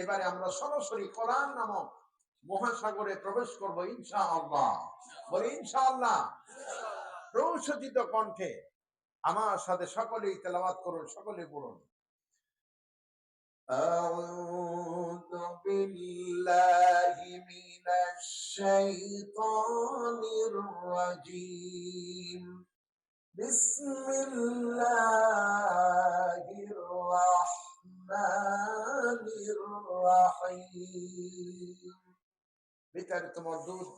এবারে আমরা সরাসরি কোরআন নামক মহাসাগরে প্রবেশ করব ইনশা আল্লাহ বলে ইনশা আল্লাহ প্রৌষিত কণ্ঠে আমার সাথে সকলেই তেলাওয়াত করুন সকলে পড়ুন أعوذ بالله من الشيطان الرجيم بسم الله الرحمن الرحيم বিতাড়িত মরদুদ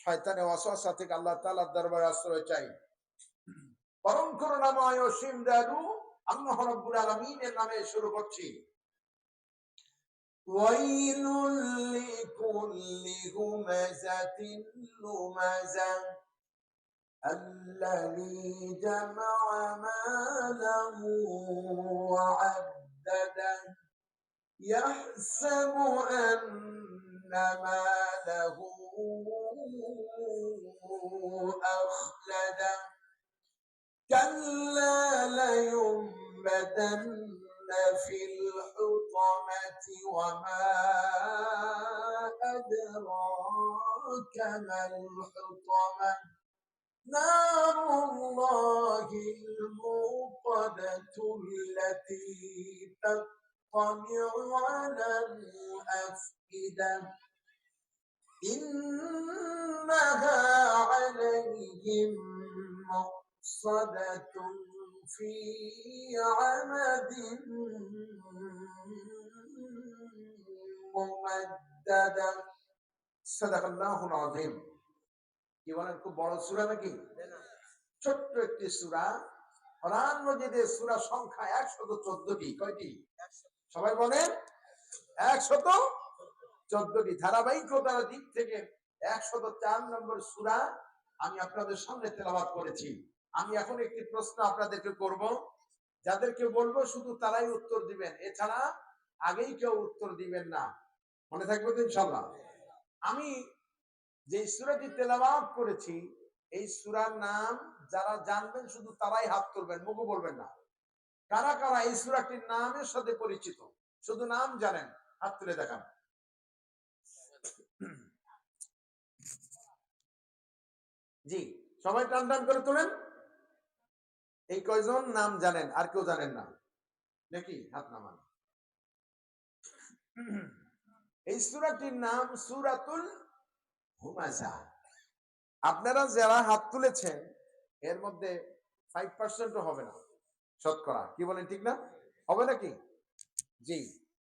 শয়তানের ওয়াসওয়াসা থেকে আল্লাহ তাআলার দরবারে আশ্রয় চাই পরম করুণাময় অসীম দয়ালু আল্লাহ রাব্বুল আলামিনের নামে শুরু করছি ويل لكل همزة لمزة الذي جمع ماله وعدده يحسب أن ماله أخلده كلا لينبذن في الحطمة وما أدراك ما الحطمة. نار الله الموقدة التي تطلع على الأفئدة إنها عليهم مؤصدة في عمد ممددة صدق الله العظيم কি বলেন খুব বড় সূরা নাকি ছোট্ট একটি সূরা কোরআন মজিদের সূরা সংখ্যা একশত চোদ্দটি কয়টি সবাই বলেন? একশত চোদ্দটি ধারাবাহিকতার দিক থেকে একশত চার নম্বর সূরা আমি আপনাদের সামনে তেলাবাদ করেছি। আমি এখন একটি প্রশ্ন আপনাদেরকে করব। যাদেরকে বলব শুধু তারাই উত্তর দিবেন। এছাড়া আগেই কেউ উত্তর দিবেন না। মনে থাকবে তো ইনশাল্লাহ আমি যে সুরাটি তেলাওয়াত করেছি, এই সুরার নাম যারা জানবেন শুধু তারাই হাত তুলবেন, মুখও বলবেন না। কারা কারা এই সুরাটির নামের সাথে পরিচিত? শুধু নাম জানেন, হাত তুলে দেখান। জি, সবাই টান টান করে তোলেন। এই কয়জন নাম জানেন, আর কেউ জানেন না। নাকি? হাত নামান। এই সুরাটির নাম সুরাতুল হুমাজা আপনারা যারা হাত তুলেছেন, এর মধ্যে ফাইভ পার্সেন্টও হবে না। শতকরা কি বলেন ঠিক না? হবে নাকি? জি,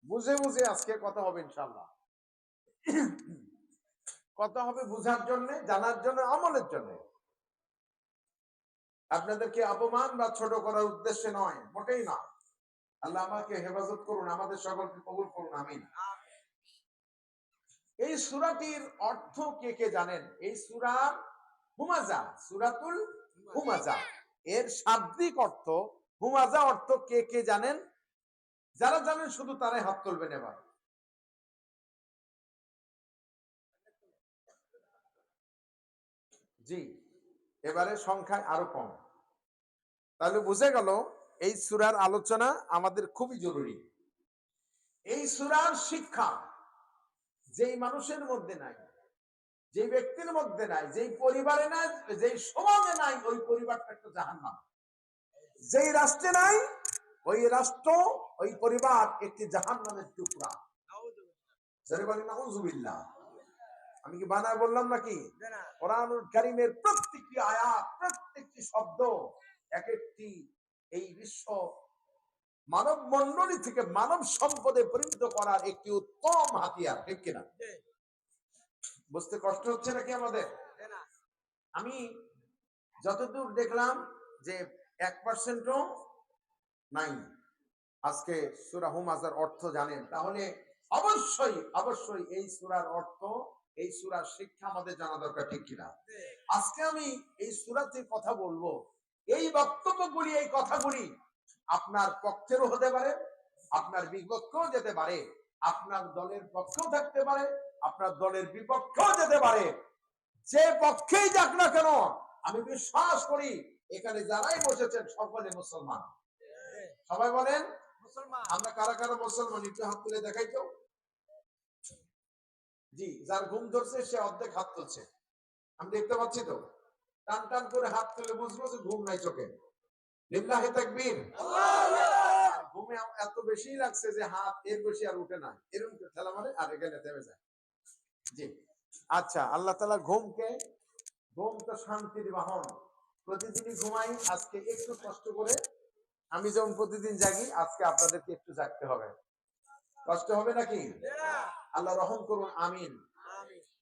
বুঝে বুঝে আজকে কথা হবে ইনশাল্লাহ কথা হবে বুঝার জন্য, জানার জন্য, আমলের জন্য। আপনাদেরকে অপমান বা ছোট করার উদ্দেশ্যে নয়, মোটেই না। আল্লাহ আমাকে হেফাজত করুন, আমাদের সকলকে কবুল করুন, আমিন। এই সুরাটির অর্থ কে কে জানেন? এই সুরা হুমাজা সুরাতুল হুমাজা এর শাব্দিক অর্থ হুমাজা অর্থ কে কে জানেন? যারা জানেন শুধু তারাই হাত তুলবেন এবার। জি, এবারে সংখ্যায় আরও কম। তাহলে বুঝে গেল, এই সুরার আলোচনা আমাদের খুবই জরুরি। এই সুরার শিক্ষা যেই মানুষের মধ্যে নাই যে ব্যক্তির মধ্যে নাই, যেই পরিবারে নাই, যেই সমাজে নাই, ওই পরিবারটা একটা জাহান্নাম। যেই রাষ্ট্রে নাই ওই রাষ্ট্র ওই পরিবার একটি টুকরা। জোরে বলেন নাউজুবিল্লাহ। আমি কি বানায় বললাম নাকি? কোরআনুল কারিমের প্রত্যেকটি আয়াত প্রত্যেকটি শব্দ এক একটি এই বিশ্ব মানব মন্ডলী থেকে মানব সম্পদে পরিণত করার একটি উত্তম হাতিয়ার ঠিক কিনা? বুঝতে কষ্ট হচ্ছে নাকি আমাদের? আমি যতদূর দেখলাম যে এক পার্সেন্টও নাই। আজকে সুরা হুমাজার অর্থ জানেন। তাহলে অবশ্যই অবশ্যই এই সুরার অর্থ, এই সুরার শিক্ষা আমাদের জানা দরকার, ঠিক কিনা? আজকে আমি এই সুরাতে কথা বলব, এই বক্তব্যগুলি, এই কথাগুলি আপনার পক্ষেরও হতে পারে, আপনার বিপক্ষেও যেতে পারে, আপনার দলের পক্ষেও থাকতে পারে, আপনার দলের বিপক্ষেও যেতে পারে। যে পক্ষেই যাক না কেন, আমি বিশ্বাস করি এখানে যারাই বসেছেন সকলে মুসলমান। সবাই বলেন মুসলমান। আমরা কারা কারা মুসলমান একটু হাত তুলে দেখাই তো। জি যার ঘুম ধরছে সে অর্ধেক হাত তুলছে। আমি দেখতে পাচ্ছি তো? টান টান করে হাত তুলে বুঝব যে ঘুম নাই চোখে। লিল্লাহে তাকবীর। ঘুমে এত বেশি লাগছে যে হাত এর বেশি আর উঠে না। এরকম ঠেলা মারে আর এখানে থেমে যায়। জি। আচ্ছা আল্লাহ তালা ঘুমকে ঘুম তো শান্তির বাহন। প্রতিদিনই ঘুমাই, আজকে একটু কষ্ট করে আমি যেমন প্রতিদিন জাগি, আজকে আপনাদেরকে একটু জাগতে হবে। কষ্ট হবে নাকি? আল্লাহ রহম করুন, আমিন।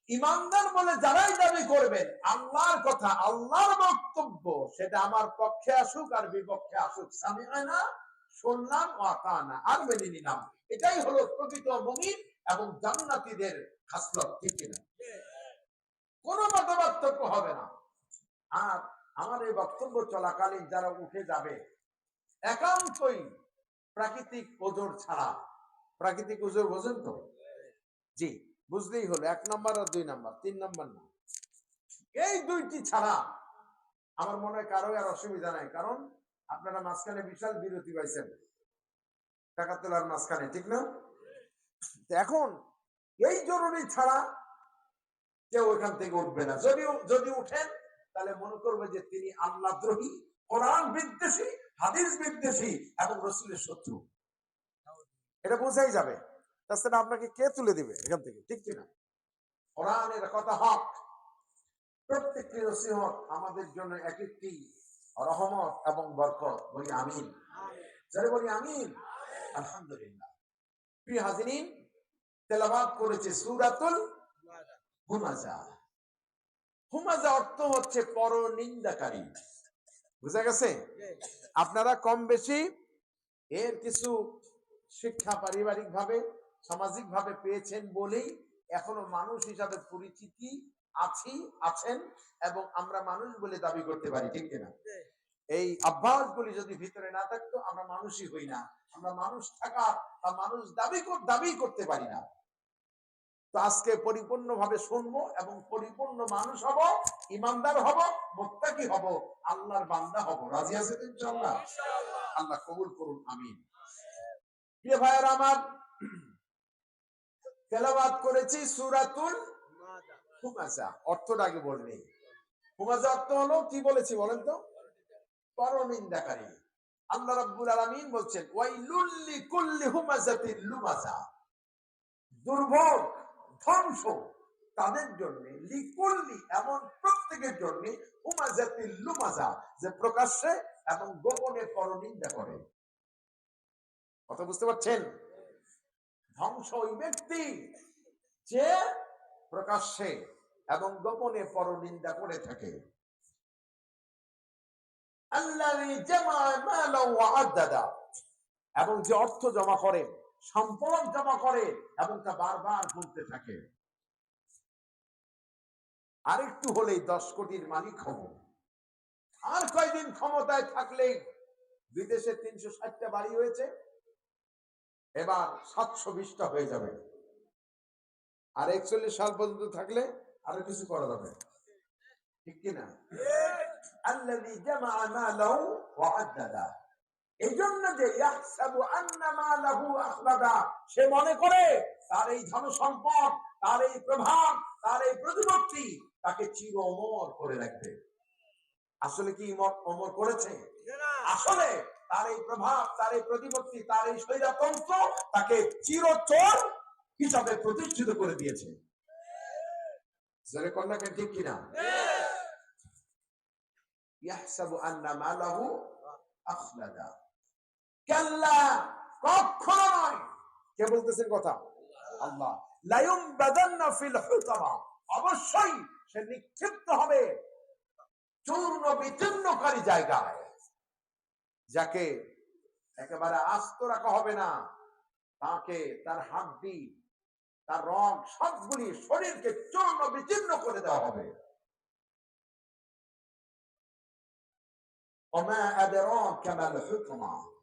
ইমানদার বলে যারাই দাবি করবেন আল্লাহর কথা, আল্লাহর বক্তব্য, সেটা আমার পক্ষে আসুক আর বিপক্ষে আসুক, স্বামী না শুনলাম আতানা আর মেনে নিলাম এটাই হলো প্রকৃত মুমিন এবং জান্নাতীদের খাসলত, ঠিক কিনা? কোন মতপার্থক্য হবে না। আর আমার এই বক্তব্য চলাকালীন যারা উঠে যাবে, একান্তই প্রাকৃতিক ওজোর ছাড়া। প্রাকৃতিক ওজোর বোঝেন তো? জি, বুঝলেই হলো, এক নম্বর আর দুই নম্বর, তিন নম্বর না। এই দুইটি ছাড়া আমার মনে হয় কারও আর অসুবিধা নাই, কারণ আপনারা মাঝখানে বিশাল বিরতি পাইছেন। টাকা তোলার মাঝখানে, ঠিক না? এখন এই জরুরি ছাড়া কেউ ওইখান থেকে উঠবে না। যদি যদি উঠেন তাহলে মনে করবে যে তিনি আল্লাহ দ্রোহী, কোরআন বিদ্বেষী, হাদিস বিদ্বেষী এবং রসুলের শত্রু। এটা বোঝাই যাবে। তাছাড়া আপনাকে কে তুলে দিবে এখান থেকে? ঠিক কিনা? কোরআনের কথা হক। প্রত্যেকটি আমাদের জন্য এক একটি রহমত এবং বরকত। বলি আমিন। যারা বলি আমিন। আলহামদুলিল্লাহ। প্রিয় তেলাবাদ করেছে সুরাতুল হুমাজা হুমাজা অর্থ হচ্ছে পরনিন্দাকারী। বুঝা গেছে? আপনারা কম বেশি এর কিছু শিক্ষা পারিবারিক ভাবে সামাজিক ভাবে পেয়েছেন বলেই এখনও মানুষ হিসাবে পরিচিতি আছি আছেন এবং আমরা মানুষ বলে দাবি করতে পারি ঠিক কিনা? এই অভ্যাস গুলি যদি ভিতরে না থাকতো আমরা মানুষই হই না। আমরা মানুষ থাকা বা মানুষ দাবি দাবি করতে পারি না। তো আজকে পরিপূর্ণ ভাবে শুনব এবং পরিপূর্ণ মানুষ হব ইমানদার হব মোত্তাকি হব আল্লাহর বান্দা হব। রাজি আছে ইনশাআল্লাহ? আল্লাহ কবুল করুন আমিন। প্রিয় ভাইয়ের আমার তেলাবাদ করেছি সুরাতুল হুমাজা অর্থটা আগে বলনি হুমাজা অর্থ হলো কি বলেছি বলেন তো? পরনিন্দাকারী। আল্লাহ রাব্বুল আলামিন বলছেন ওয়াইলুল কুল্লি হুমাজাতিল লুমাজা দুর্ভোগ ধ্বংস। তাদের জন্য, লিকুল্লি এমন প্রত্যেকের জন্য হুমাজাতিল লুমাজা যে প্রকাশ্যে এবং গোপনে পরনিন্দা করে। কথা বুঝতে পারছেন? ধ্বংস ওই ব্যক্তি যে প্রকাশ্যে এবং গোপনে পরনিন্দা করে থাকে। এবং যে অর্থ জমা করে সম্পদ জমা করে এবং তা বারবার বলতে থাকে। আরেকটু হলেই দশ কোটির মালিক হব। আর কয়দিন ক্ষমতায় থাকলেই বিদেশে তিনশো ষাটটা বাড়ি হয়েছে, এবার সাতশো বিশটা হয়ে যাবে। আর একচল্লিশ সাল পর্যন্ত থাকলে আরও কিছু করা যাবে। ঠিক কিনা? আল্লাযী জামা মালাহু ওয়া আদ্দাদা এই জন্য যে সে মনে করে তার এই ধন সম্পদ তার এই প্রভাব তার এই প্রতিপত্তি তাকে চির অমর করে রাখবে। আসলে কি অমর করেছে? আসলে তার এই প্রভাব তার এই প্রতিপত্তি তার এই স্বৈরতন্ত্র তাকে চিরচর হিসাবে প্রতিষ্ঠিত করে দিয়েছে। জোরে কন্যাকে ঠিক কিনা ইয়াহসাবু আন্না মালাহু আখলাদা। কাল্লা কখনো নয়। কে বলতেছেন কথা? আল্লাহ। লায়ুম বাদান্না ফিল হুতামা। অবশ্যই সে নিক্ষিপ্ত হবে চূর্ণ বিচূর্ণকারী জায়গায়, যাকে একেবারে আস্ত রাখা হবে না। তাকে তার হাড্ডি, তার রং সবগুলি শরীরকে চূর্ণ বিচূর্ণ করে দেওয়া হবে। ওমা আদরাকা মাল হুতমা।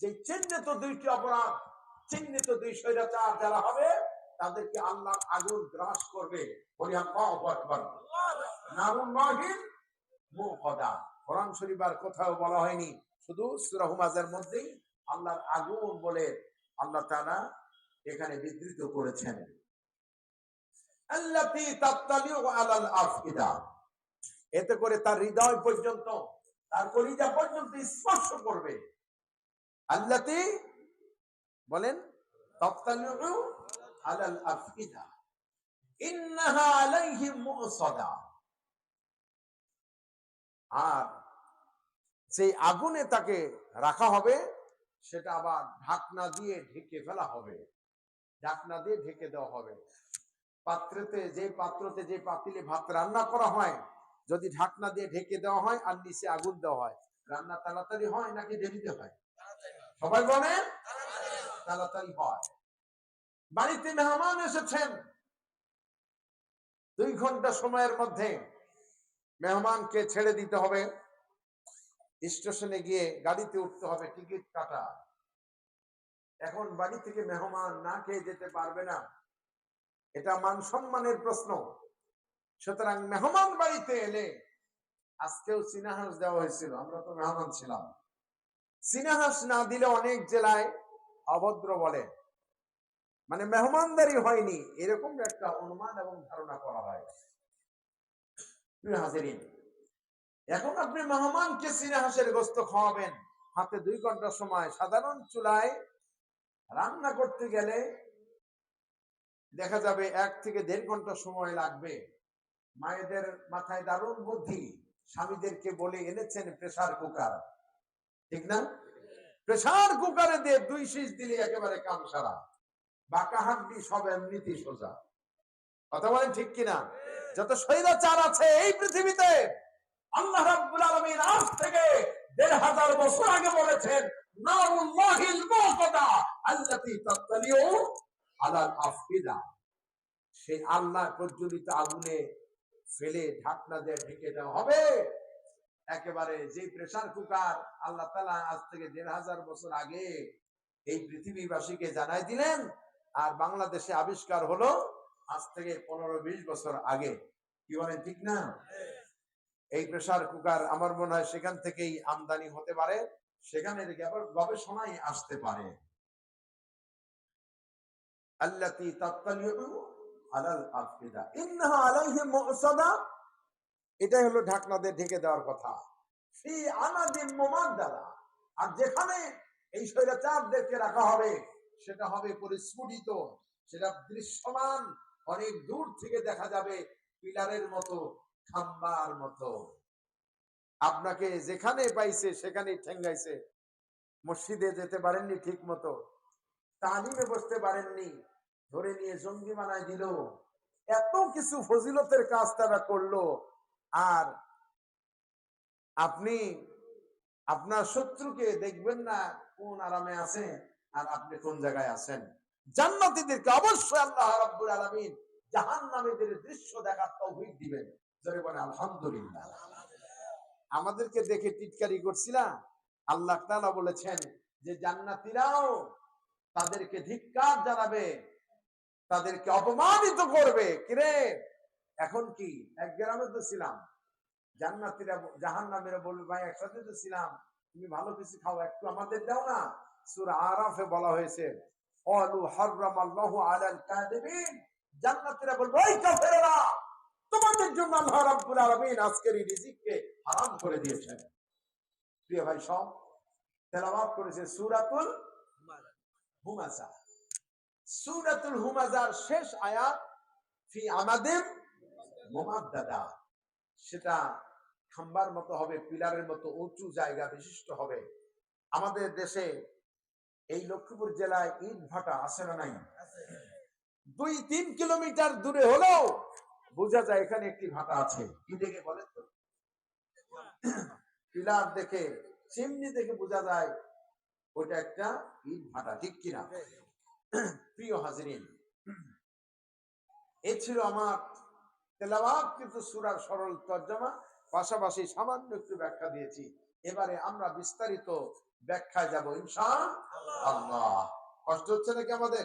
যে চিহ্নিত দুইটি অপরাধ, চিহ্নিত দুই স্বৈরাচার যারা হবে, তাদেরকে আল্লাহ আগুন গ্রাস করবে। কোরআন শরীফ কোথাও বলা হয়নি। শুধু সূরা হুমাজার মধ্যেই আল্লাহর আগুন বলে আল্লাহ তারা এখানে বিধৃত করেছেন। এতে করে তার হৃদয় পর্যন্ত, তার কলিজা পর্যন্ত স্পর্শ করবে। আল্লাতী বলেন আর সেই আগুনে তাকে রাখা হবে, সেটা আবার ঢাকনা দিয়ে ঢেকে ফেলা হবে। ঢাকনা দিয়ে ঢেকে দেওয়া হবে। পাত্রেতে যে পাত্রতে যে পাতিলে ভাত রান্না করা হয়, যদি ঢাকনা দিয়ে ঢেকে দেওয়া হয়, আর নিচে আগুন দেওয়া হয়, রান্না তাড়াতাড়ি হয় নাকি দেরিতে হয়? সবাই বলে তাড়াতাড়ি হয়। বাড়িতে মেহমান এসেছেন। দুই ঘণ্টা সময়ের মধ্যে মেহমানকে ছেড়ে দিতে হবে। স্টেশনে গিয়ে গাড়িতে উঠতে হবে, টিকিট কাটা। এখন বাড়ি থেকে মেহমান না খেয়ে যেতে পারবে না। এটা মান সম্মানের প্রশ্ন। সুতরাং মেহমান বাড়িতে এলে আজকেও চিনাহাস দেওয়া হয়েছিল, আমরা তো মেহমান ছিলাম। চিনাহাস না দিলে অনেক জেলায় অভদ্র বলে। মানে মেহমানদারি হয়নি, এরকম একটা অনুমান এবং ধারণা করা হয়। এখন আপনি মেহমানকে চিনাহাসের গোস্ত খাওয়াবেন। হাতে দুই ঘণ্টা সময়। সাধারণ চুলায় রান্না করতে গেলে দেখা যাবে এক থেকে দেড় ঘণ্টা সময় লাগবে। মায়েদের মাথায় দারুণ বুদ্ধি। স্বামীদেরকে বলে এনেছেন প্রেসার কুকার। ঠিক না? প্রেসার কুকারে দিয়ে দুই শীষ দিলে একেবারে কাম সারা। বাঁকা হাড্ডি সব এমনিতেই সোজা। কথা বলেন ঠিক কিনা? যত স্বৈরাচার আছে এই পৃথিবীতে, আল্লাহ রাব্বুল আলামিন আজ থেকে দেড় হাজার বছর আগে বলেছেন আল্লাতী তাত্তালিউ আলাল আফিদা। সেই আল্লাহ প্রজ্বলিত আগুনে ফেলে ঢাকনা দিয়ে ঢেকে দেওয়া হবে। একেবারে যে প্রেসার কুকার আল্লাহ তালা আজ থেকে দেড় হাজার বছর আগে এই পৃথিবীবাসীকে জানাই দিলেন, আর বাংলাদেশে আবিষ্কার হলো আজ থেকে পনেরো বিশ বছর আগে। কি বলেন, ঠিক না? এই প্রেসার কুকার আমার মনে হয় সেখান থেকেই আমদানি হতে পারে, সেখানে গব- গবেষণায় আসতে পারে। তাত্তালিউ আলাল আফিদা। ইন্নাহা আলাইহিম মুসাদা এটাই হলো ঢাকনা দিয়ে ঢেকে দেওয়ার কথা। ফি আনাদিন মুমাদ্দাদা। আর যেখানে এই স্বৈরাচারদেরকে রাখা হবে, সেটা হবে পরিস্ফুটিত, সেটা দৃশ্যমান, অনেক দূর থেকে দেখা যাবে পিলারের মতো, খাম্বার মতো। আপনাকে যেখানে পাইছে সেখানে ঠেঙ্গাইছে। মসজিদে যেতে পারেননি ঠিক মতো। তালিমে বসতে পারেননি। ধরে নিয়ে জঙ্গি মানায় দিল। এত কিছু ফজিলতের কাজ তারা করল। আর আপনি আপনার শত্রুকে দেখবেন না কোন আরামে আছে আর আপনি কোন জায়গায় আছেন। জান্নাতীদেরকে অবশ্যই আল্লাহ রাব্বুল আলামিন জাহান্নামীদের দৃশ্য দেখার তৌফিক দিবেন। জোরে বলে আলহামদুলিল্লাহ। আমাদেরকে দেখে টিটকারি করছিলা আল্লাহ তাআলা বলেছেন যে জান্নাতীরাও তাদেরকে ধিক্কার জানাবে, তাদেরকে অপমানিত করবে। কিরে? এখন কি? এক গ্রামে তো ছিলাম। জান্নাতীরা জাহান্নামীরা বলবে, ভাই, একসাথে তো ছিলাম। তুমি ভালো কিছু খাও, একটু আমাদের দাও না। সূরা আরাফে বলা হয়েছে ক্বালু হাররামাল্লাহু আলাল বলবে, ওই কাফেররা, তোমাদের জন্য আল্লাহ রাব্বুল আলামিন আজকের এই রিজিককে হারাম করে দিয়েছেন। প্রিয় ভাই সব তেলাওয়াত করেছে সূরাতুল হুমাজা সূরাতুল হুমাজার শেষ আয়াত, ফি আমাদিম মুমাদ্দাদা সেটা খাম্বার মতো হবে পিলারের মতো উঁচু জায়গা বিশিষ্ট হবে। আমাদের দেশে এই লক্ষ্মীপুর জেলায় ইট ভাটা আছে না নাই? দুই তিন কিলোমিটার দূরে হলেও বোঝা যায় এখানে একটি ভাটা আছে। কি দেখে বলেন তো? পিলার দেখে চিমনি দেখে বোঝা যায় ওটা একটা ইট ভাটা ঠিক কিনা? প্রিয় হাজিরিন এ ছিল আমার তেলাওয়াত কিন্তু সুরার সরল তর্জমা, পাশাপাশি সামান্য একটু ব্যাখ্যা দিয়েছি। এবারে আমরা বিস্তারিত ব্যাখ্যায় যাব ইনশা আল্লাহ। কষ্ট হচ্ছে নাকি আমাদের?